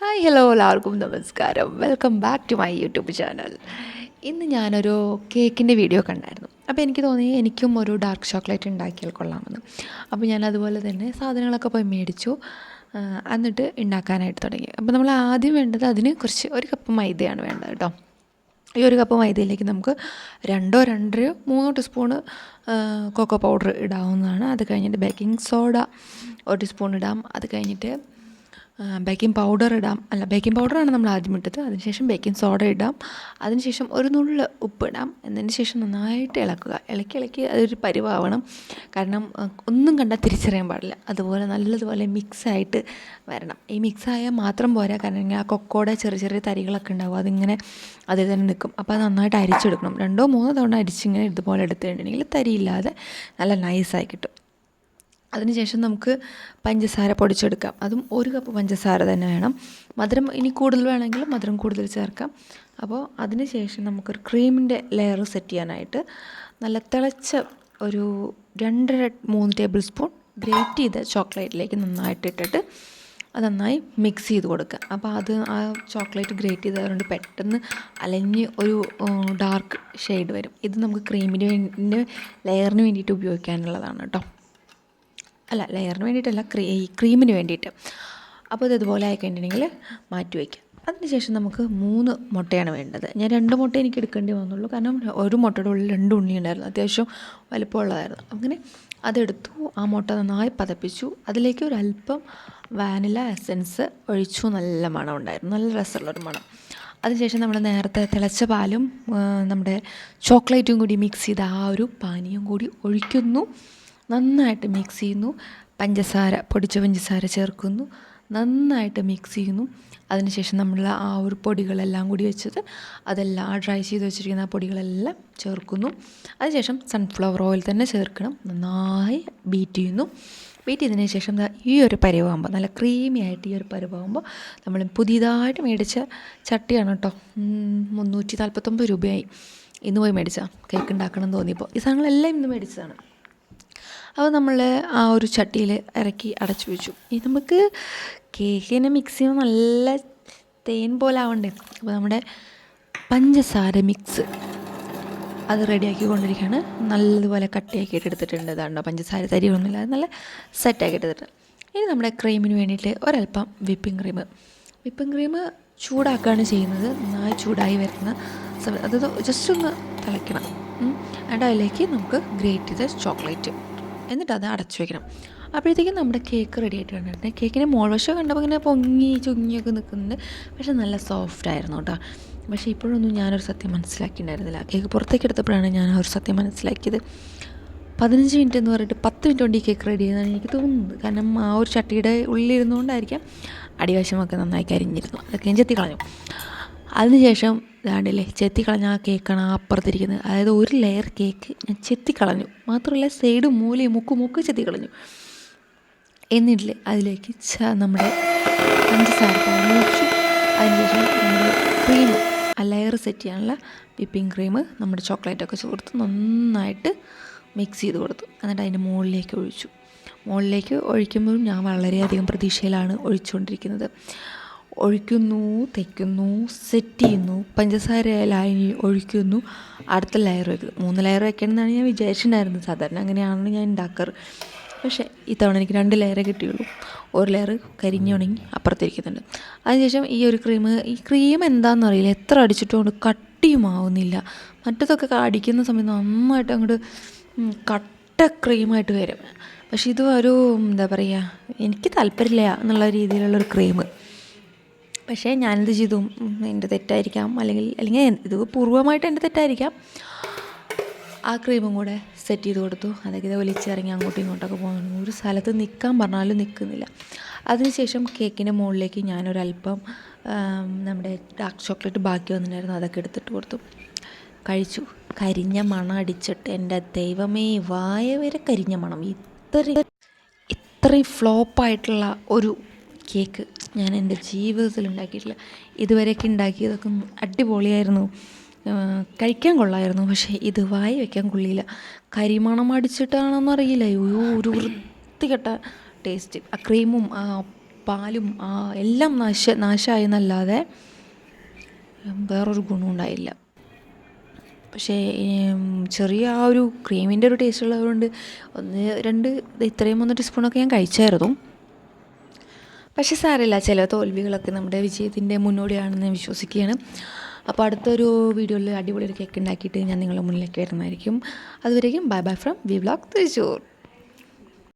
Hi hello എല്ലാവർക്കും നമസ്കാരം. Welcome back to my YouTube channel ഇന്ന് ഞാനൊരു കേക്കിന്റെ വീഡിയോ കണ്ടായിരുന്നു. അപ്പോൾ എനിക്ക് തോന്നി എനിക്കും ഒരു ഡാർക്ക് ചോക്ലേറ്റ് ഉണ്ടാക്കിയാൽ കൊള്ളാമെന്ന്. അപ്പോൾ ഞാൻ അതുപോലെ തന്നെ സാധനങ്ങളൊക്കെ പോയി മേടിച്ചു. എന്നിട്ട് ഉണ്ടാക്കാനായിട്ട് തുടങ്ങി. അപ്പോൾ നമ്മൾ ആദ്യം വേണ്ടത് അതിന് കുറച്ച് ഒരു കപ്പ് മൈദയാണ് വേണ്ടത് കേട്ടോ. ഈ ഒരു കപ്പ് മൈദയിലേക്ക് നമുക്ക് രണ്ടോ രണ്ടരയോ മൂന്നോ ടീസ്പൂണ് കൊക്കോ പൗഡർ ഇടാവുന്നതാണ്. അത് കഴിഞ്ഞിട്ട് ബേക്കിംഗ് സോഡ ഒരു ടീസ്പൂൺ ഇടാം. അത് കഴിഞ്ഞിട്ട് ബേക്കിംഗ് പൗഡർ ഇടാം. അല്ല ബേക്കിംഗ് പൗഡറാണ് നമ്മൾ ആദ്യം ഇട്ടത്. അതിനുശേഷം ബേക്കിംഗ് സോഡ ഇടാം. അതിനുശേഷം ഒരു നുള്ള് ഉപ്പ് ഇടാം. എന്നതിന് ശേഷം നന്നായിട്ട് ഇളക്കുക. ഇളക്കി ഇളക്കി അതൊരു പരിവാവണം. കാരണം ഒന്നും കണ്ടാൽ തിരിച്ചറിയാൻ പാടില്ല. അതുപോലെ നല്ലതുപോലെ മിക്സായിട്ട് വരണം. ഈ മിക്സായാൽ മാത്രം പോരാ. കാരണം ആ കൊക്കോടെ ചെറിയ ചെറിയ തരികളൊക്കെ ഉണ്ടാവും. അതിങ്ങനെ അതിൽ തന്നെ നിൽക്കും. അപ്പോൾ അത് നന്നായിട്ട് അരിച്ചെടുക്കണം. രണ്ടോ മൂന്നോ തവണ അരിച്ചിങ്ങനെ ഇതുപോലെ എടുത്ത് കഴിഞ്ഞിട്ടുണ്ടെങ്കിൽ തരിയില്ലാതെ നല്ല നൈസായി കിട്ടും. അതിനുശേഷം നമുക്ക് പഞ്ചസാര പൊടിച്ചെടുക്കാം. അതും ഒരു കപ്പ് പഞ്ചസാര തന്നെ വേണം. മധുരം ഇനി കൂടുതൽ വേണമെങ്കിൽ മധുരം കൂടുതൽ ചേർക്കാം. അപ്പോൾ അതിനുശേഷം നമുക്കൊരു ക്രീമിന്റെ ലെയർ സെറ്റ് ചെയ്യാനായിട്ട് നല്ല തിളച്ച ഒരു രണ്ടര മൂന്ന് ടേബിൾ സ്പൂൺ ഗ്രേറ്റ് ചെയ്ത ചോക്ലേറ്റിലേക്ക് നന്നായിട്ട് ഇട്ടിട്ട് അത് നന്നായി മിക്സ് ചെയ്ത് കൊടുക്കുക. അപ്പോൾ അത് ആ ചോക്ലേറ്റ് ഗ്രേറ്റ് ചെയ്തതുകൊണ്ട് പെട്ടെന്ന് അലഞ്ഞ് ഒരു ഡാർക്ക് ഷെയ്ഡ് വരും. ഇത് നമുക്ക് ക്രീമിന് വേണ്ടി ലെയറിന് വേണ്ടിയിട്ട് ഉപയോഗിക്കാനുള്ളതാണ് കേട്ടോ. അല്ല ലെയറിന് വേണ്ടിയിട്ടല്ല ക്രീ ഈ ക്രീമിന് വേണ്ടിയിട്ട്. അപ്പോൾ ഇത് ഇതുപോലെ ആയി കഴിഞ്ഞിട്ടുണ്ടെങ്കിൽ മാറ്റി വയ്ക്കുക അതിനുശേഷം നമുക്ക് മൂന്ന് മുട്ടയാണ് വേണ്ടത്. ഞാൻ രണ്ട് മുട്ട എനിക്ക് എടുക്കേണ്ടി വന്നുള്ളൂ. കാരണം ഒരു മുട്ടയുടെ ഉള്ളിൽ രണ്ട് ഉണ്ണി ഉണ്ടായിരുന്നു. അത്യാവശ്യം വലിപ്പമുള്ളതായിരുന്നു. അങ്ങനെ അതെടുത്തു. ആ മുട്ട നന്നായി പതപ്പിച്ചു. അതിലേക്ക് ഒരു അല്പം വാനില എസൻസ് ഒഴിച്ചു. നല്ല മണം ഉണ്ടായിരുന്നു. നല്ല രസമുള്ളൊരു മണം. അതിനുശേഷം നമ്മൾ നേരത്തെ തിളച്ച പാലും നമ്മുടെ ചോക്ലേറ്റും കൂടി മിക്സ് ചെയ്ത ആ ഒരു പാനീയം കൂടി ഒഴിക്കുന്നു. നന്നായിട്ട് മിക്സ് ചെയ്യുന്നു. പഞ്ചസാര പൊടിച്ച പഞ്ചസാര ചേർക്കുന്നു. നന്നായിട്ട് മിക്സ് ചെയ്യുന്നു. അതിനുശേഷം നമ്മൾ ആ ഒരു പൊടികളെല്ലാം കൂടി വെച്ചത് അതെല്ലാം ഡ്രൈ ചെയ്ത് വെച്ചിരിക്കുന്ന ആ പൊടികളെല്ലാം ചേർക്കുന്നു. അതിനുശേഷം സൺഫ്ലവർ ഓയിൽ തന്നെ ചേർക്കണം. നന്നായി ബീറ്റ് ചെയ്യുന്നു. ബീറ്റ് ചെയ്തതിന് ശേഷം ഈ ഒരു പരുവാകുമ്പോൾ നല്ല ക്രീമി ആയിട്ട് ഈ ഒരു പരുവാകുമ്പോൾ നമ്മൾ പുതിയതായിട്ട് മേടിച്ച ചട്ടിയാണ് കേട്ടോ. മുന്നൂറ്റി നാൽപ്പത്തൊമ്പത് രൂപയായി. ഇന്ന് പോയി മേടിച്ചാൽ കേക്ക് ഉണ്ടാക്കണം എന്ന് തോന്നിയപ്പോൾ ഈ സാധനങ്ങളെല്ലാം ഇന്ന് മേടിച്ചതാണ്. അപ്പോൾ നമ്മൾ ആ ഒരു ചട്ടിയിൽ ഇറക്കി അടച്ചു വെച്ചു. ഇനി നമുക്ക് കേക്കിനെ മിക്സ് ചെയ്യുമ്പോൾ നല്ല തേൻ പോലെ ആവണ്ടേ? അപ്പോൾ നമ്മുടെ പഞ്ചസാര മിക്സ് അത് റെഡിയാക്കി കൊണ്ടിരിക്കുകയാണ്. നല്ലതുപോലെ കട്ടിയാക്കിയിട്ട് എടുത്തിട്ടുണ്ട്. ഇതാണ്ടോ പഞ്ചസാര തരിയൊന്നുമില്ലാതെ നല്ല സെറ്റാക്കി എടുത്തിട്ട് ഇനി നമ്മുടെ ക്രീമിന് വേണ്ടിയിട്ട് ഒരല്പം വിപ്പിംഗ് ക്രീം വിപ്പിംഗ് ക്രീം ചൂടാക്കുകയാണ് ചെയ്യുന്നത്. നന്നായി ചൂടായി വരുന്ന സമയം. അത് ജസ്റ്റ് ഒന്ന് തിളയ്ക്കണം. അതിലേക്ക് നമുക്ക് ഗ്രേറ്റ് ചെയ്ത ചോക്ലേറ്റ് എന്നിട്ട് അത് അടച്ചു വയ്ക്കണം അപ്പോഴത്തേക്കും നമ്മുടെ കേക്ക് റെഡി ആയിട്ട് കണ്ടിട്ടുണ്ട് കേക്കിന്റെ മോൾവശം കണ്ടപ്പോൾ ഇങ്ങനെ പൊങ്ങി ചുങ്ങിയൊക്കെ നിൽക്കുന്നുണ്ട് പക്ഷേ നല്ല സോഫ്റ്റ് ആയിരുന്നു കേട്ടോ. പക്ഷേ ഇപ്പോഴൊന്നും ഞാനൊരു സത്യം മനസ്സിലാക്കിയിട്ടുണ്ടായിരുന്നില്ല. കേക്ക് പുറത്തേക്ക് എടുത്തപ്പോഴാണ് ഞാൻ ഒരു സത്യം മനസ്സിലാക്കിയത്. പതിനഞ്ച് മിനിറ്റ് എന്ന് പറഞ്ഞിട്ട് പത്ത് മിനിറ്റ് കൊണ്ട് ഈ കേക്ക് റെഡി ചെയ്യുന്നതാണ് എനിക്ക് തോന്നുന്നത്. കാരണം ആ ഒരു ചട്ടിയുടെ ഉള്ളിലിരുന്നുകൊണ്ടായിരിക്കാം അടിവശമൊക്കെ നന്നായി കരിഞ്ഞിരുന്നു അതൊക്കെ ഞാൻ ചെത്തി കളഞ്ഞു. അതിനുശേഷം ഇതാണ്ടില്ലേ ചെത്തിക്കളഞ്ഞ ആ കേക്കാണ് ആ അപ്പുറത്തിരിക്കുന്നത്. അതായത് ഒരു ലെയർ കേക്ക് ഞാൻ ചെത്തിക്കളഞ്ഞു. മാത്രമല്ല സൈഡ് മൂലയും മുക്കും മുക്ക് ചെത്തിക്കളഞ്ഞു. എന്നിട്ട് എന്നിട്ടില്ലേ അതിലേക്ക് ച നമ്മുടെ പഞ്ചസാര വെച്ചു അതിനുശേഷം നമ്മുടെ ക്രീം ആ ലെയർ സെറ്റ് ചെയ്യാനുള്ള വിപ്പിംഗ് ക്രീം നമ്മുടെ ചോക്ലേറ്റൊക്കെ ചേർത്ത്. നന്നായിട്ട് മിക്സ് ചെയ്ത് കൊടുത്തു. എന്നിട്ട് അതിന്റെ മുകളിലേക്ക് ഒഴിച്ചു. മുകളിലേക്ക് ഒഴിക്കുമ്പോഴും ഞാൻ വളരെയധികം പ്രതീക്ഷയിലാണ് ഒഴിച്ചുകൊണ്ടിരിക്കുന്നത്. ഒഴിക്കുന്നു തേക്കുന്നു സെറ്റ് ചെയ്യുന്നു പഞ്ചസാര ലായനി ഒഴിക്കുന്നു. അടുത്ത ലെയർ വയ്ക്കുന്നു മൂന്ന് ലെയർ വയ്ക്കണമെന്നാണ് ഞാൻ വിചാരിച്ചിട്ടുണ്ടായിരുന്നത്. സാധാരണ അങ്ങനെയാണ് ഞാൻ ഉണ്ടാക്കാറ് പക്ഷേ ഇത്തവണ എനിക്ക് രണ്ട് ലെയറേ കിട്ടിയുള്ളൂ. ഒരു ലെയർ കരിഞ്ഞുണങ്ങി അപ്പുറത്തിരിക്കുന്നുണ്ട്. അതിനുശേഷം ഈ ഒരു ക്രീം ഈ ക്രീം എന്താണെന്ന് അറിയില്ല. എത്ര അടിച്ചിട്ടുകൊണ്ട് കട്ടിയുമാവുന്നില്ല. മറ്റതൊക്കെ അടിക്കുന്ന സമയത്ത് നന്നായിട്ട് അങ്ങോട്ട് കട്ട ക്രീമായിട്ട് വരും. പക്ഷേ ഇത് ഒരു എന്താ പറയുക എനിക്ക് താല്പര്യമില്ല എന്നുള്ള രീതിയിലുള്ളൊരു ക്രീം പക്ഷേ ഞാനെന്ത് ചെയ്തു? എന്റെ തെറ്റായിരിക്കാം. അല്ലെങ്കിൽ അല്ലെങ്കിൽ ഇത് പൂർവമായിട്ട് എന്റെ തെറ്റായിരിക്കാം. ആ ക്രീമും കൂടെ സെറ്റ് ചെയ്ത് കൊടുത്തു. അതൊക്കെ ഇത് വലിച്ചിറങ്ങി അങ്ങോട്ടും ഇങ്ങോട്ടൊക്കെ പോകുന്നു ഒരു സ്ഥലത്ത് നിൽക്കാൻ പറഞ്ഞാലും നിൽക്കുന്നില്ല അതിനുശേഷം കേക്കിന്റെ മുകളിലേക്ക് ഞാനൊരല്പം നമ്മുടെ ഡാർക്ക് ചോക്ലേറ്റ് ബാക്കി വന്നിട്ടുണ്ടായിരുന്നു. അതൊക്കെ എടുത്തിട്ട് കൊടുത്തു. കഴിച്ചു. കരിഞ്ഞ മണം അടിച്ചിട്ട് എന്റെ ദൈവമേ വായ വരെ കരിഞ്ഞ മണം. ഇത്ര ഇത്രയും ഫ്ലോപ്പായിട്ടുള്ള ഒരു കേക്ക് ഞാൻ എന്റെ ജീവിതത്തിൽ ഉണ്ടാക്കിയിട്ടില്ല. ഇതുവരെയൊക്കെ ഉണ്ടാക്കിയതൊക്കെ അടിപൊളിയായിരുന്നു. കഴിക്കാൻ കൊള്ളായിരുന്നു. പക്ഷേ ഇത് വായി വയ്ക്കാൻ കൊള്ളിയില്ല. കരിമണം അടിച്ചിട്ടാണെന്ന് അറിയില്ല. അയ്യോ ഒരു വൃത്തികെട്ട ടേസ്റ്റ് ആ ക്രീമും ആ പാലും ആ എല്ലാം നാശ നാശമായെന്നല്ലാതെ വേറൊരു ഗുണം ഉണ്ടായില്ല. പക്ഷേ ചെറിയ ആ ഒരു ക്രീമിന്റെ ഒരു ടേസ്റ്റ് ഉള്ളതുകൊണ്ട് ഒന്ന് രണ്ട് ഇത്രയും മൂന്ന് ടീസ്പൂണൊക്കെ ഞാൻ കഴിച്ചായിരുന്നു. പക്ഷേ സാരമില്ല ചില തോൽവികളൊക്കെ നമ്മുടെ വിജയത്തിന്റെ മുന്നോടിയാണെന്ന് വിശ്വസിക്കുകയാണ്. അപ്പോൾ അടുത്തൊരു വീഡിയോയിൽ അടിപൊളി ഒരു കേക്ക് ഉണ്ടാക്കിയിട്ട് ഞാൻ നിങ്ങളുടെ മുന്നിലേക്ക് വരുന്നതായിരിക്കും. അതുവരേക്കും bye bye from V vlog Thrissur.